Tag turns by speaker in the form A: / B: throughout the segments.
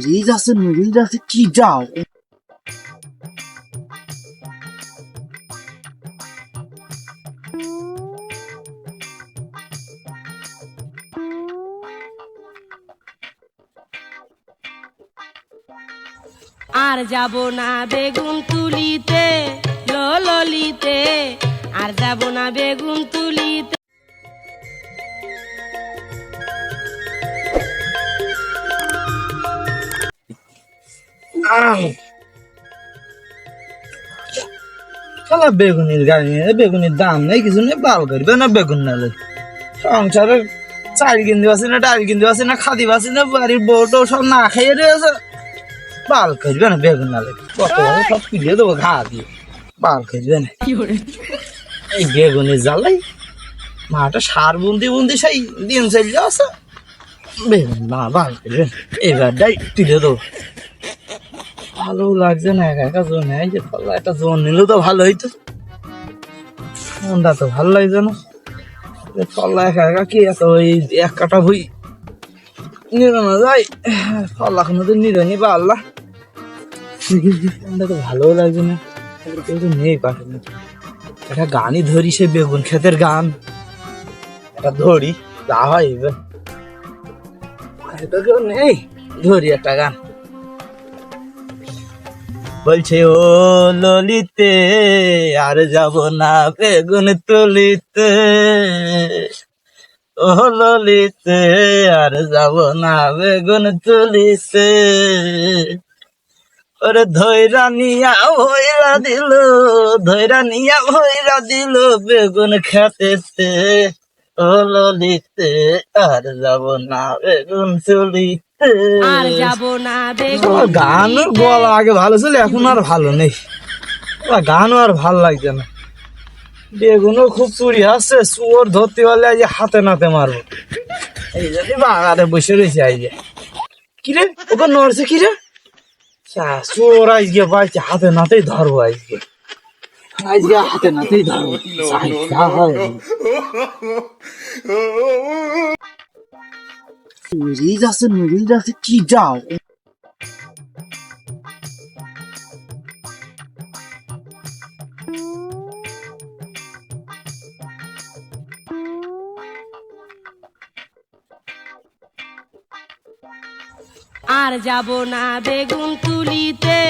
A: Ridge আছে ridge আছে কি যাও
B: আর যাব না বেগুন তুলিতে ললিতে। আর যাব না বেগুন তুলিতে।
A: শালা বেগুনির গাড়ি বেগুনির দাম নেই কিছু নেই বাল করবে না বেগুন নালে? সংসারে চাল কিনতে পারছি না ডাল কিনতে পারছি না খাদি পারছি না বাড়ির বউটো সব না খাইয়ে রয়েছে। বাল করবে না বেগুন নালে? কত সব তুলে দেবো ঘা দিয়ে। বাল করবে না। এই বেগুনের জ্বালাই মাটা সার বুন্দি বুন্দি সেই দিন চলে আছে বেগুন না বাল করবে না। এবারটাই তুলে দেবো। ভালো লাগছে না একা একা জোন, এই যে পাল্লা একটা জোন নিলেও তো ভালো হইতো। মনটা তো ভালো লাগছে না। পাল্লা একা একা কি এত ওই এক কাটা ভুই নিল না যাই পাল্লা কোনো তো নিল নি পাল্লা তো ভালো লাগছে না। কেউ তো নেই পাশে একটা গানই ধরি সে বেগুন ক্ষেতের গান। একটা ধরি, যা হয় এবার কেউ নেই। ধরি একটা গান। বলছে, ও ললিতে, আর যাব না বেগুন তুলিতে। ও ললিতে, আর যাব না বেগুন তুলিতে। ওরে ধৈরা নিয়া হইরা দিল, ধৈরা নিয়া হইরা দিল বেগুন খেতেতে। ও ললিতে, আর যাব না বেগুন তুলিতে।
B: আর যাব না
A: গানের গলা আগে ভালো ছিল এখন আর ভালো নেই। গানও আর ভালো লাগছে না। বেগুনও খুব চুরি আছে চুয়োর ধরতে পারলে আজ হাতে নাতে মারবো। এই যদি বাগানে বসে রয়েছে আজকে কিরে ওকে নড়ছে কিরে? চোর আজকে পাইছে হাতে নাতেই ধরবো আজকে। আজকে হাতে নাতেই ধরবো। রিজ আছে আছে কি যাও?
B: আর যাব না বেগুন তুলিতে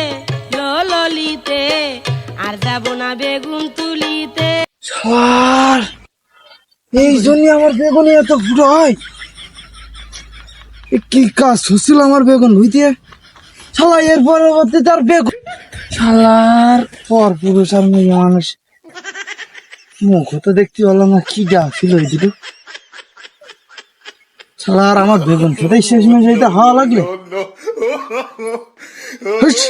B: ললিতে আর যাব না বেগুন তুলিতে।
A: এই জন্য আমার বেগুন এত ফুটো হয় কি কাজ হচ্ছিল আমার বেগুন হইতে? শালা এর পরবর্তী তার বেগুন শালার পর পুরুষ আর মেয়ে মানুষ। মুখ তো দেখতে পারলাম না কি ডাক ছিল ওই দিকে শালার আমার বেগুন খেতেই শেষ মেশ হইতে হাওয়া লাগলে। হুস।